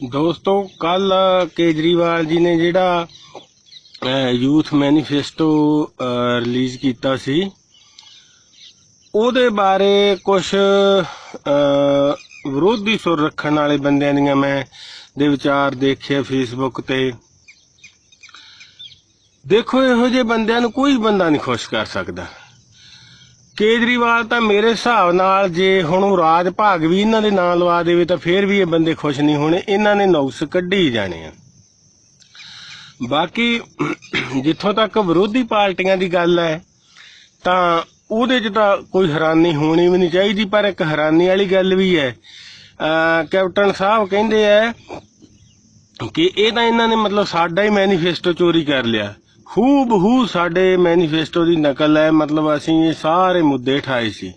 ਦੋਸਤੋ ਕੱਲ ਕੇਜਰੀਵਾਲ ਜੀ ਨੇ ਜਿਹੜਾ ਯੂਥ ਮੈਨੀਫੈਸਟੋ ਰਿਲੀਜ਼ ਕੀਤਾ ਸੀ, ਉਹਦੇ ਬਾਰੇ ਕੁਝ ਵਿਰੋਧੀ ਸੁਰ ਰੱਖਣ ਵਾਲੇ ਬੰਦਿਆਂ ਦੀਆਂ ਮੈਂ ਦੇ ਵਿਚਾਰ ਦੇਖੇ ਫੇਸਬੁੱਕ ਤੇ। ਦੇਖੋ, ਇਹੋ ਜਿਹੇ ਬੰਦਿਆਂ ਨੂੰ ਕੋਈ ਬੰਦਾ ਨਹੀਂ ਖੁਸ਼ ਕਰ ਸਕਦਾ। ਕੇਜਰੀਵਾਲ ਤਾਂ ਮੇਰੇ ਹਿਸਾਬ ਨਾਲ ਜੇ ਹੁਣ ਉਹ ਰਾਜ ਭਾਗ ਵੀ ਇਹਨਾਂ ਦੇ ਨਾਂ ਲਵਾ ਦੇਵੇ ਤਾਂ ਫੇਰ ਵੀ ਇਹ ਬੰਦੇ ਖੁਸ਼ ਨਹੀਂ ਹੋਣੇ, ਇਹਨਾਂ ਨੇ ਨੌਕਸ ਕੱਢੀ ਜਾਣੇ ਆ। ਬਾਕੀ ਜਿੱਥੋਂ ਤੱਕ ਵਿਰੋਧੀ ਪਾਰਟੀਆਂ ਦੀ ਗੱਲ ਹੈ, ਤਾਂ ਉਹਦੇ 'ਚ ਤਾਂ ਕੋਈ ਹੈਰਾਨੀ ਹੋਣੀ ਵੀ ਨਹੀਂ ਚਾਹੀਦੀ, ਪਰ ਇੱਕ ਹੈਰਾਨੀ ਵਾਲੀ ਗੱਲ ਵੀ ਹੈ। ਕੈਪਟਨ ਸਾਹਿਬ ਕਹਿੰਦੇ ਆ ਕਿ ਇਹ ਤਾਂ ਇਹਨਾਂ ਨੇ ਮਤਲਬ ਸਾਡਾ ਹੀ ਮੈਨੀਫੈਸਟੋ ਚੋਰੀ ਕਰ ਲਿਆ। ਹੂ ਬਹੂ ਸਾਡੇ ਮੈਨੀਫੈਸਟੋ ਦੀ ਨਕਲ ਹੈ। ਮਤਲਬ ਅਸੀਂ ਇਹ ਸਾਰੇ ਮੁੱਦੇ ਠਾਏ ਸੀ।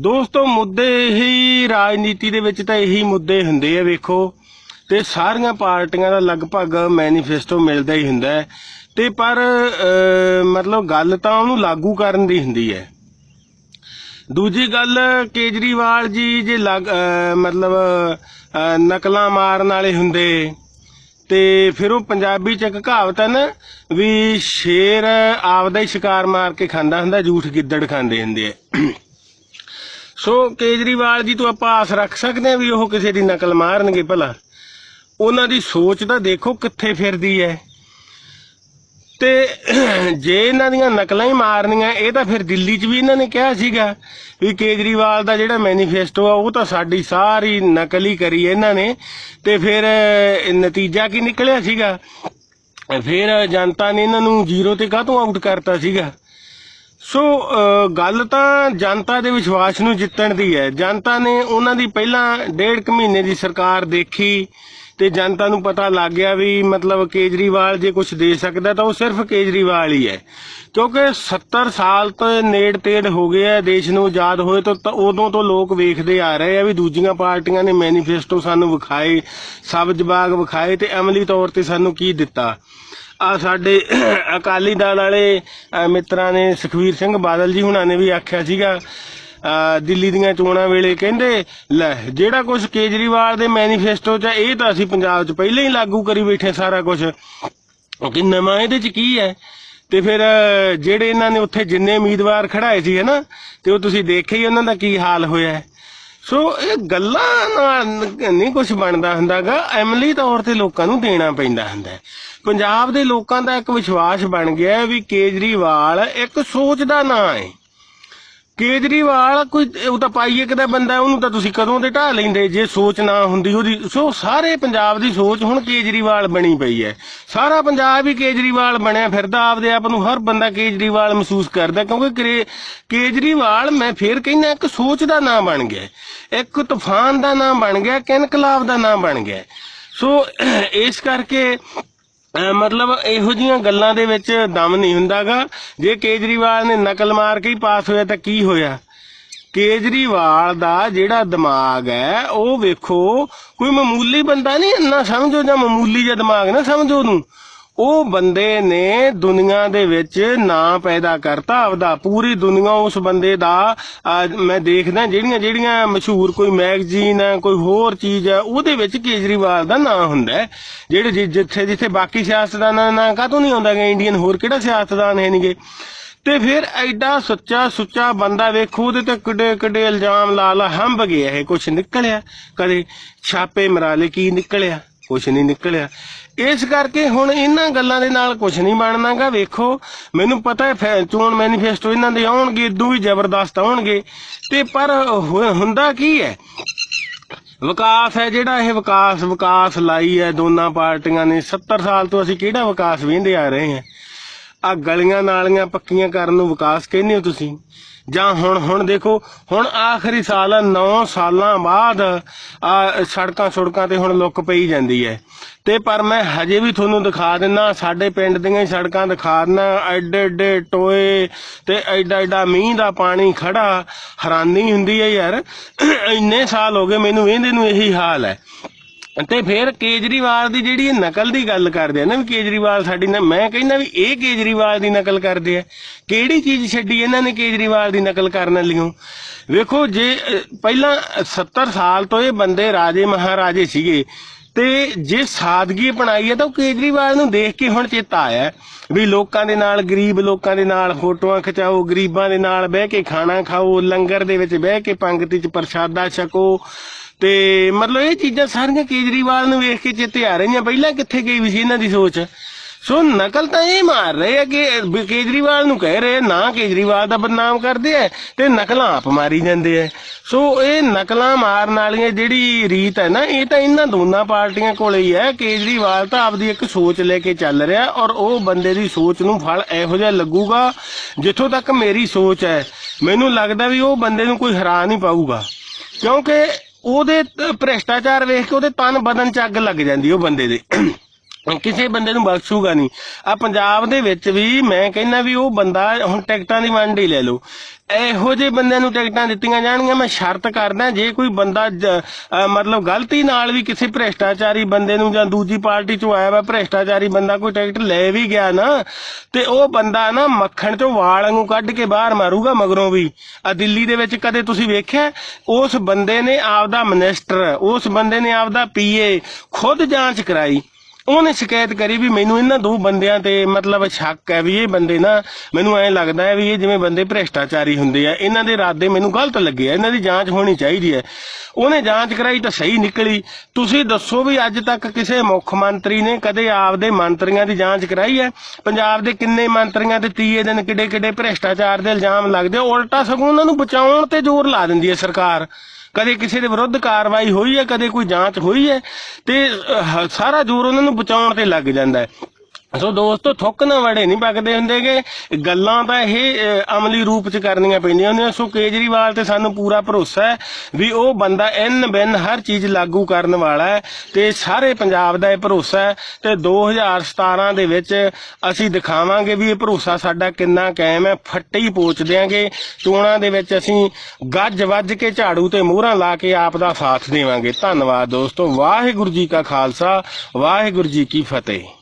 ਦੋਸਤੋ, ਮੁੱਦੇ ਇਹੀ, ਰਾਜਨੀਤੀ ਦੇ ਵਿੱਚ ਤਾਂ ਇਹੀ ਮੁੱਦੇ ਹੁੰਦੇ ਆ, ਵੇਖੋ। ਤੇ ਸਾਰੀਆਂ ਪਾਰਟੀਆਂ ਦਾ ਲਗਭਗ ਮੈਨੀਫੈਸਟੋ ਮਿਲਦਾ ਹੀ ਹੁੰਦਾ ਹੈ। ਤੇ ਪਰ ਮਤਲਬ ਗੱਲ ਤਾਂ ਉਹਨੂੰ ਲਾਗੂ ਕਰਨ ਦੀ ਹੁੰਦੀ ਹੈ। ਦੂਜੀ ਗੱਲ, ਕੇਜਰੀਵਾਲ ਜੀ ਜੇ ਲੱਗ- ਮਤਲਬ ਨਕਲਾਂ ਮਾਰਨ ਵਾਲੇ ਹੁੰਦੇ ਤੇ ਫਿਰ ਉਹ ਪੰਜਾਬੀ ਚ ਇੱਕ ਕਹਾਵਤ ਹੈ ਨਾ, ਵੀ ਸ਼ੇਰ ਆਪਦਾ ਹੀ ਸ਼ਿਕਾਰ ਮਾਰ ਕੇ ਖਾਂਦਾ ਹੁੰਦਾ ਝੂਠ ਗਿੱਦੜ ਖਾਂਦੇ ਹੁੰਦੇ ਆ। ਸੋ ਕੇਜਰੀਵਾਲ ਜੀ, ਤੋਂ ਆਪਾਂ ਆਸ ਰੱਖ ਸਕਦੇ ਹਾਂ ਵੀ ਉਹ ਕਿਸੇ ਦੀ ਨਕਲ ਮਾਰਨਗੇ ਭਲਾ। ਉਹਨਾਂ ਦੀ ਸੋਚ ਤਾਂ ਦੇਖੋ ਕਿੱਥੇ ਫਿਰਦੀ ਹੈ। ਤੇ ਜੇ ਇਹਨਾਂ ਦੀਆਂ ਨਕਲਾਂ ਹੀ ਮਾਰਨੀਆਂ, ਇਹ ਤਾਂ ਫਿਰ ਦਿੱਲੀ 'ਚ ਵੀ ਇਹਨਾਂ ਨੇ ਕਿਹਾ ਸੀਗਾ ਵੀ ਕੇਜਰੀਵਾਲ ਦਾ ਜਿਹੜਾ ਮੈਨੀਫੈਸਟੋ ਆ, ਉਹ ਤਾਂ ਸਾਡੀ ਸਾਰੀ ਨਕਲ ਹੀ ਕਰੀ ਇਹਨਾਂ ਨੇ ਤੇ ਫਿਰ ਨਤੀਜਾ ਕੀ ਨਿਕਲਿਆ ਸੀਗਾ? ਫਿਰ ਜਨਤਾ ਨੇ ਇਹਨਾਂ ਨੂੰ ਜ਼ੀਰੋ ਤੇ ਕਾਹਤੋਂ ਆਊਟ ਕਰਤਾ ਸੀਗਾ? ਸੋ ਗੱਲ ਤਾਂ ਜਨਤਾ ਦੇ ਵਿਸ਼ਵਾਸ ਨੂੰ ਜਿੱਤਣ ਦੀ ਹੈ। ਜਨਤਾ ਨੇ ਉਹਨਾਂ ਦੀ ਪਹਿਲਾਂ ਡੇਢ ਕੁ ਮਹੀਨੇ ਦੀ ਸਰਕਾਰ ਦੇਖੀ ਤੇ ਜਨਤਾ ਨੂੰ ਪਤਾ ਲੱਗ ਗਿਆ ਵੀ ਮਤਲਬ ਕੇਜਰੀਵਾਲ ਜੇ ਕੁਝ ਦੇ ਸਕਦਾ ਤਾਂ ਉਹ ਸਿਰਫ ਕੇਜਰੀਵਾਲ ਹੀ ਹੈ। ਕਿਉਂਕਿ 70 ਸਾਲ ਤੋਂ ਨੇੜ ਤੇੜ ਹੋ ਗਏ ਆ, ਦੇਸ਼ ਨੂੰ ਆਜ਼ਾਦ ਹੋਏ ਤੋਂ ਤਾਂ ਉਦੋਂ ਤੋਂ ਲੋਕ ਵੇਖਦੇ ਆ ਰਹੇ ਆ ਵੀ ਦੂਜੀਆਂ ਪਾਰਟੀਆਂ ਨੇ ਮੈਨੀਫੈਸਟੋ ਸਾਨੂੰ ਵਿਖਾਏ, ਸਬਜ਼ ਬਾਗ ਵਿਖਾਏ ਤੇ ਅਮਲੀ ਤੌਰ ਤੇ ਸਾਨੂੰ ਕੀ ਦਿੱਤਾ। ਆ ਸਾਡੇ ਅਕਾਲੀ ਦਲ ਵਾਲੇ ਮਿੱਤਰਾਂ ਨੇ ਸੁਖਵੀਰ ਸਿੰਘ ਬਾਦਲ ਜੀ ਹੁਣਾਂ ਨੇ ਵੀ ਆਖਿਆ ਸੀਗਾ ਦਿੱਲੀ ਦੀਆਂ ਚੋਣਾਂ ਵੇਲੇ ਕਹਿੰਦੇ, ਲੈ, ਜਿਹੜਾ ਕੁਝ ਕੇਜਰੀਵਾਲ ਦੇ ਮੈਨੀਫੈਸਟੋ 'ਚ ਇਹ ਤਾਂ ਅਸੀਂ ਪੰਜਾਬ 'ਚ ਪਹਿਲਾਂ ਹੀ ਲਾਗੂ ਕਰੀ ਬੈਠੇ ਸਾਰਾ ਕੁਝ ਕਿ ਨਵਾਂ ਇਹਦੇ 'ਚ ਕੀ ਹੈ? ਤੇ ਫਿਰ, ਜਿਹੜੇ ਇਹਨਾਂ ਨੇ ਉੱਥੇ ਜਿੰਨੇ ਉਮੀਦਵਾਰ ਖੜਾਏ ਸੀ, ਹਨਾ, ਤੇ ਉਹ ਤੁਸੀਂ ਦੇਖਿਆ ਹੀ ਉਹਨਾਂ ਦਾ ਕੀ ਹਾਲ ਹੋਇਆ ਸੋ, ਇਹ ਗੱਲਾਂ ਨਾਲ ਨਹੀਂ ਕੁਝ ਬਣਦਾ ਹੁੰਦਾਗਾ, ਐਮਲੀ ਤੌਰ ਤੇ ਲੋਕਾਂ ਨੂੰ ਦੇਣਾ ਪੈਂਦਾ ਹੁੰਦਾ ਪੰਜਾਬ ਦੇ ਲੋਕਾਂ ਦਾ ਇੱਕ ਵਿਸ਼ਵਾਸ ਬਣ ਗਿਆ ਵੀ ਕੇਜਰੀਵਾਲ ਇੱਕ ਸੋਚ ਦਾ ਨਾਂ ਹੈ। ਕੇਜਰੀਵਾਲ ਕੋਈ, ਉਹ ਤਾਂ ਪਾਈ ਇੱਕ ਦਾ ਬੰਦਾ, ਉਹਨੂੰ ਤਾਂ ਤੁਸੀਂ ਕਦੋਂ ਦੇ ਢਾਹ ਲੈਂਦੇ? ਜੇ ਸੋਚ ਨਾ ਹੁੰਦੀ, ਉਹਦੀ, ਸੋ ਸਾਰੇ ਪੰਜਾਬ ਦੀ ਸੋਚ ਹੁਣ ਕੇਜਰੀਵਾਲ ਬਣੀ ਪਈ ਹੈ। ਸਾਰਾ ਪੰਜਾਬ ਹੀ ਕੇਜਰੀਵਾਲ ਬਣਿਆ ਫਿਰਦਾ, ਆਪਦੇ ਆਪ ਨੂੰ ਹਰ ਬੰਦਾ ਕੇਜਰੀਵਾਲ ਮਹਿਸੂਸ ਕਰਦਾ, ਕਿਉਂਕਿ ਕੇਜਰੀਵਾਲ, ਮੈਂ ਫੇਰ ਕਹਿੰਦਾ, ਇੱਕ ਸੋਚ ਦਾ ਨਾਮ ਬਣ ਗਿਆ। ਇੱਕ ਤੂਫਾਨ ਦਾ ਨਾਮ ਬਣ ਗਿਆ, ਇੱਕ ਇਨਕਲਾਬ ਦਾ ਨਾਮ ਬਣ ਗਿਆ। ਸੋ, ਇਸ ਕਰਕੇ ਮਤਲਬ ਇਹੋ ਜੀਆਂ ਗੱਲਾਂ ਦੇ ਵਿੱਚ ਦਮ ਨਹੀਂ ਹੁੰਦਾਗਾ। ਜੇ ਕੇਜਰੀਵਾਲ ਨੇ ਨਕਲ ਮਾਰ ਕੇ ਹੀ ਪਾਸ ਹੋਇਆ ਤਾਂ ਕੀ ਹੋਇਆ? ਕੇਜਰੀਵਾਲ ਦਾ ਜਿਹੜਾ ਦਿਮਾਗ ਹੈ, ਉਹ ਵੇਖੋ, ਕੋਈ ਮਾਮੂਲੀ ਬੰਦਾ ਨਹੀਂ ਇੰਨਾ ਸਮਝੋ ਜਾਂ ਮਾਮੂਲੀ ਜਿਹਾ ਦਿਮਾਗ ਨਾ ਸਮਝੋ ਉਹਨੂੰ। ਉਹ ਬੰਦੇ ਨੇ ਦੁਨੀਆ ਦੇ ਵਿੱਚ ਨਾਂ ਪੈਦਾ ਕਰਤਾ, ਆਪਦਾ, ਪੂਰੀ ਦੁਨੀਆ ਉਸ ਬੰਦੇ ਦਾ ਮੈਂ ਦੇਖਦਾ ਜਿਹੜੀਆਂ ਜਿਹੜੀਆਂ ਮਸ਼ਹੂਰ ਕੋਈ ਮੈਗਜ਼ੀਨ ਹੈ, ਕੋਈ ਹੋਰ ਚੀਜ਼ ਹੈ, ਉਹਦੇ ਵਿੱਚ ਕੇਜਰੀਵਾਲ ਦਾ ਨਾਂ ਹੁੰਦਾ ਜਿਹੜੇ ਜਿੱਥੇ ਜਿੱਥੇ ਬਾਕੀ ਸਿਆਸਤਦਾਨਾਂ ਦਾ ਨਾਂ ਕਾਹਤੋਂ ਨਹੀਂ ਆਉਂਦਾ ਗਾ ਇੰਡੀਅਨ ਹੋਰ ਕਿਹੜਾ ਸਿਆਸਤਦਾਨ ਹੈ ਨਹੀਂਗੇ? ਤੇ ਫਿਰ ਐਡਾ ਸੁੱਚਾ ਸੁੱਚਾ ਬੰਦਾ ਵੇਖੋ, ਉਹਦੇ ਤੇ ਕਿੱਡੇ ਕਿੱਡੇ ਇਲਜ਼ਾਮ ਲਾ ਲਾ ਹੰਬ ਗਿਆ ਇਹ, ਕੁਛ ਨਿਕਲਿਆ ਕਦੇ, ਛਾਪੇ ਮਰਾਲੇ ਕੀ ਨਿਕਲਿਆ? ਕੁਛ ਨਹੀਂ ਨਿਕਲਿਆ। ਇਸ ਕਰਕੇ ਹੁਣ ਇਹਨਾਂ ਗੱਲਾਂ ਦੇ ਨਾਲ ਕੁਛ ਨਹੀਂ ਬਣਨਾਗਾ, ਵੇਖੋ। ਮੈਨੂੰ ਪਤਾ ਹੈ ਚੋਣ ਮੈਨੀਫੈਸਟੋ ਇਹਨਾਂ ਦੇ ਆਉਣਗੇ, ਇਦੋਂ ਵੀ ਜ਼ਬਰਦਸਤ ਆਉਣਗੇ। ਤੇ ਪਰ ਹੁੰਦਾ ਕੀ ਹੈ? ਵਿਕਾਸ ਹੈ ਜਿਹੜਾ, ਇਹ ਵਿਕਾਸ ਵਿਕਾਸ ਲਾਈ ਹੈ ਦੋਨਾਂ ਪਾਰਟੀਆਂ ਨੇ। 70 ਸਾਲ ਤੋਂ ਅਸੀਂ ਕਿਹੜਾ ਵਿਕਾਸ ਵੇਂਦੇ ਆ ਰਹੇ ਹਾਂ? ਆ ਗਲੀਆਂ ਨਾਲੀਆਂ ਪੱਕੀਆਂ ਕਰਨ ਨੂੰ ਵਿਕਾਸ ਕਹਿੰਦੇ ਹੋ ਤੁਸੀਂ? ਜਾਂ ਹੁਣ ਹੁਣ ਦੇਖੋ, ਹੁਣ ਆਖਰੀ ਸਾਲ 9 ਸਾਲਾਂ ਬਾਅਦ ਆ, ਸੜਕਾਂ ਸੜਕਾਂ ਤੇ ਹੁਣ ਲੁੱਕ ਪਈ ਜਾਂਦੀ ਹੈ। ਤੇ ਪਰ ਮੈਂ ਹਜੇ ਵੀ ਤੁਹਾਨੂੰ ਦਿਖਾ ਦਿੰਨਾ ਸਾਡੇ ਪਿੰਡ ਦੀਆਂ ਸੜਕਾਂ ਦਿਖਾ ਦਿੰਨਾ ਐਡੇ ਐਡੇ ਟੋਏ ਤੇ ਐਡਾ ਐਡਾ ਮੀਂਹ ਦਾ ਪਾਣੀ ਖੜਾ, ਹੈਰਾਨੀ ਹੁੰਦੀ ਹੈ ਯਾਰ। ਇੰਨੇ ਸਾਲ ਹੋ ਗਏ, ਮੈਨੂੰ ਇਹਦੇ ਨੂੰ ਇਹੀ ਹਾਲ ਹੈ। ਤੇ ਫਿਰ ਕੇਜਰੀਵਾਲ ਦੀ ਜਿਹੜੀ ਇਹ ਨਕਲ ਦੀ ਗੱਲ ਕਰਦੇ ਆ ਨਾ ਵੀ ਕੇਜਰੀਵਾਲ ਸਾਡੀ ਨਾ ਮੈਂ ਕਹਿੰਦਾ ਵੀ ਇਹ ਕੇਜਰੀਵਾਲ ਦੀ ਨਕਲ ਕਰਦੇ ਆ। ਕਿਹੜੀ ਚੀਜ਼ ਛੱਡੀ ਇਹਨਾਂ ਨੇ ਕੇਜਰੀਵਾਲ ਦੀ ਨਕਲ ਕਰਨ ਲਈਓ ਵੇਖੋ ਜੇ ਪਹਿਲਾਂ 70 ਸਾਲ ਤੋਂ ਇਹ ਬੰਦੇ ਰਾਜੇ ਮਹਾਰਾਜੇ ਸੀਗੇ ਤੇ ਜੇ ਸਾਦਗੀ ਅਪਣਾਈ ਹੈ ਤਾਂ ਉਹ ਕੇਜਰੀਵਾਲ ਨੂੰ ਦੇਖ ਕੇ ਹੁਣ ਚੇਤਾ ਆਇਆ ਵੀ ਲੋਕਾਂ ਦੇ ਨਾਲ, ਗਰੀਬ ਲੋਕਾਂ ਦੇ ਨਾਲ ਫੋਟੋਆਂ ਖਿਚਾਓ, ਗਰੀਬਾਂ ਦੇ ਨਾਲ ਬਹਿ ਕੇ ਖਾਣਾ ਖਾਓ, ਲੰਗਰ ਦੇ ਵਿੱਚ ਬਹਿ ਕੇ ਪੰਗਤੀ 'ਚ ਪ੍ਰਸ਼ਾਦਾ ਛਕੋ ਤੇ ਮਤਲਬ ਇਹ ਚੀਜ਼ਾਂ ਸਾਰੀਆਂ ਕੇਜਰੀਵਾਲ ਨੂੰ ਵੇਖ ਕੇ ਚੇਤੇ ਆ ਰਹੀਆਂ। ਪਹਿਲਾਂ ਕਿੱਥੇ ਗਈ ਵੀ ਸੀ ਇਹਨਾਂ ਦੀ ਸੋਚ? ਸੋ ਨਕਲ ਤਾਂ ਇਹ ਮਾਰ ਰਹੇ ਆ ਕਿ ਕੇਜਰੀਵਾਲ ਨੂੰ ਕਹਿ ਰਹੇ ਨਾ ਕੇਜਰੀਵਾਲ ਦਾ ਬਦਨਾਮ ਕਰਦੇ ਆ ਤੇ ਨਕਲਾਂ ਆਪ ਮਾਰੀ ਜਾਂਦੇ ਆ। ਸੋ ਇਹ ਨਕਲਾਂ ਮਾਰਨ ਵਾਲੀਆਂ ਜਿਹੜੀ ਰੀਤ ਹੈ ਨਾ, ਇਹ ਤਾਂ ਇਹਨਾਂ ਦੋਨਾਂ ਪਾਰਟੀਆਂ ਕੋਲ ਹੀ ਹੈ। ਕੇਜਰੀਵਾਲ ਤਾਂ ਆਪਦੀ ਇੱਕ ਸੋਚ ਲੈ ਕੇ ਚੱਲ ਰਿਹਾ ਔਰ ਉਹ ਬੰਦੇ ਦੀ ਸੋਚ ਨੂੰ ਫਲ ਇਹੋ ਜਿਹਾ ਲੱਗੂਗਾ ਜਿੱਥੋਂ ਤੱਕ ਮੇਰੀ ਸੋਚ ਹੈ। ਮੈਨੂੰ ਲੱਗਦਾ ਵੀ ਉਹ ਬੰਦੇ ਨੂੰ ਕੋਈ ਹਰਾ ਨਹੀਂ ਪਾਊਗਾ। ਕਿਉਂਕਿ ਉਹਦੇ ਭ੍ਰਿਸ਼ਟਾਚਾਰ ਵੇਖ ਕੇ ਉਹਦੇ ਤਨ ਬਦਨ ਚ ਅੱਗ ਲੱਗ ਜਾਂਦੀ ਉਹ ਬੰਦੇ ਦੇ। ਕਿਸੇ ਬੰਦੇ ਨੂੰ ਬਖਸ਼ੂਗਾ ਨਹੀਂ। ਆ ਪੰਜਾਬ ਦੇ ਵਿੱਚ ਵੀ ਮੈਂ ਕਹਿੰਦਾ ਵੀ ਉਹ ਬੰਦਾ ਹੁਣ ਟਿਕਟਾਂ ਦੀ ਵੰਡ ਹੀ ਲੈ ਲਓ। ਇਹੋ ਜਿਹੇ ਬੰਦਿਆਂ ਨੂੰ ਟਿਕਟਾਂ ਦਿੱਤੀਆਂ ਜਾਣਗੀਆਂ, ਮੈਂ ਸ਼ਰਤ ਕਰਦਾ ਜੇ ਕੋਈ ਬੰਦਾ ਮਤਲਬ ਗਲਤੀ ਨਾਲ ਵੀ ਕਿਸੇ ਭ੍ਰਿਸ਼ਟਾਚਾਰੀ ਬੰਦੇ ਨੂੰ ਜਾਂ ਦੂਜੀ ਪਾਰਟੀ ਚੋਂ ਆਇਆ ਵਾ, ਭ੍ਰਿਸ਼ਟਾਚਾਰੀ ਬੰਦਾ ਕੋਈ ਟਿਕਟ ਲੈ ਵੀ ਗਿਆ ਨਾ, ਤੇ ਉਹ ਬੰਦਾ ਨਾ ਮੱਖਣ ਚੋਂ ਵਾਲ ਨੂੰ ਕੱਢ ਕੇ ਬਾਹਰ ਮਾਰੂਗਾ ਮਗਰੋਂ ਵੀ। ਆ ਦਿੱਲੀ ਦੇ ਵਿੱਚ ਕਦੇ ਤੁਸੀਂ ਵੇਖਿਆ? ਉਸ ਬੰਦੇ ਨੇ ਆਪਦਾ ਮਿਨਿਸਟਰ, ਉਸ ਬੰਦੇ ਨੇ ਆਪਦਾ ਪੀਏ ਖੁਦ ਜਾਂਚ ਕਰਾਈ। ਉਹਨੇ ਸ਼ਿਕਾਇਤ ਕਰੀ ਵੀ ਮੈਨੂੰ ਇਹਨਾਂ ਦੋ ਬੰਦਿਆਂ ਤੇ ਮਤਲਬ ਸ਼ੱਕ ਹੈ ਵੀ ਇਹ ਬੰਦੇ ਨਾ ਮੈਨੂੰ ਐਂ ਲੱਗਦਾ ਹੈ ਵੀ ਇਹ ਜਿਵੇਂ ਬੰਦੇ ਭ੍ਰਿਸ਼ਟਾਚਾਰੀ ਹੁੰਦੇ ਆ ਇਹਨਾਂ ਦੇ ਇਰਾਦੇ ਮੈਨੂੰ ਗਲਤ ਲੱਗੇ ਆ ਇਹਨਾਂ ਦੀ ਜਾਂਚ ਹੋਣੀ ਚਾਹੀਦੀ ਹੈ। ਉਹਨੇ ਜਾਂਚ ਕਰਾਈ ਤਾਂ ਸਹੀ ਨਿਕਲੀ। ਤੁਸੀਂ ਦੱਸੋ ਵੀ ਅੱਜ ਤੱਕ ਕਿਸੇ ਮੁੱਖ ਮੰਤਰੀ ਨੇ ਕਦੇ ਆਪਦੇ ਮੰਤਰੀਆਂ ਦੀ ਜਾਂਚ ਕਰਾਈ ਹੈ? ਪੰਜਾਬ ਦੇ ਕਿੰਨੇ ਮੰਤਰੀਆਂ ਤੇ ਤੀਏ ਦਿਨ ਕਿੱਡੇ ਕਿੱਡੇ ਭ੍ਰਿਸ਼ਟਾਚਾਰ ਦੇ ਇਲਜ਼ਾਮ ਲੱਗਦੇ ਆ, ਉਲਟਾ ਸਗੋਂ ਉਹਨਾਂ ਨੂੰ ਬਚਾਉਣ ਤੇ ਜ਼ੋਰ ਲਾ ਦਿੰਦੀ ਹੈ ਸਰਕਾਰ। ਕਦੇ ਕਿਸੇ ਦੇ ਵਿਰੁੱਧ ਕਾਰਵਾਈ ਹੋਈ ਹੈ, ਕਦੇ ਕੋਈ ਜਾਂਚ ਹੋਈ ਹੈ, ਤੇ ਸਾਰਾ ਜ਼ੋਰ ਉਹਨਾਂ ਨੂੰ ਬਚਾਉਣ ਤੇ ਲੱਗ ਜਾਂਦਾ ਹੈ। ਸੋ ਦੋਸਤੋ, ਥੁੱਕ ਨਾ ਵੜੇ, ਨਹੀਂ ਪੱਕਦੇ ਹੁੰਦੇਗੇ। ਗੱਲਾਂ ਤਾਂ ਇਹ ਅਮਲੀ ਰੂਪ ਚ ਕਰਨੀਆਂ ਪੈਂਦੀਆਂ ਹੁੰਦੀਆਂ। ਸੋ ਕੇਜਰੀਵਾਲ ਤੇ ਸਾਨੂੰ ਪੂਰਾ ਭਰੋਸਾ ਹੈ ਵੀ ਉਹ ਬੰਦਾ ਇਨ ਬਿਨ ਹਰ ਚੀਜ਼ ਲਾਗੂ ਕਰਨ ਵਾਲਾ ਹੈ ਤੇ ਸਾਰੇ ਪੰਜਾਬ ਦਾ ਇਹ ਭਰੋਸਾ ਹੈ ਤੇ 2017 ਦੇ ਵਿੱਚ ਅਸੀਂ ਦਿਖਾਵਾਂਗੇ ਵੀ ਇਹ ਭਰੋਸਾ ਸਾਡਾ ਕਿੰਨਾ ਕਾਇਮ ਹੈ। ਫੱਟੇ ਹੀ ਪੋਚ ਦਿਆਂਗੇ। ਚੋਣਾਂ ਦੇ ਵਿੱਚ ਅਸੀਂ ਗੱਜ ਵੱਜ ਕੇ ਝਾੜੂ ਤੇ ਮੋਹਰਾਂ ਲਾ ਕੇ ਆਪ ਦਾ ਸਾਥ ਦੇਵਾਂਗੇ। ਧੰਨਵਾਦ ਦੋਸਤੋ। ਵਾਹਿਗੁਰੂ ਜੀ ਕਾ ਖਾਲਸਾ, ਵਾਹਿਗੁਰੂ ਜੀ ਕੀ ਫਤਿਹ।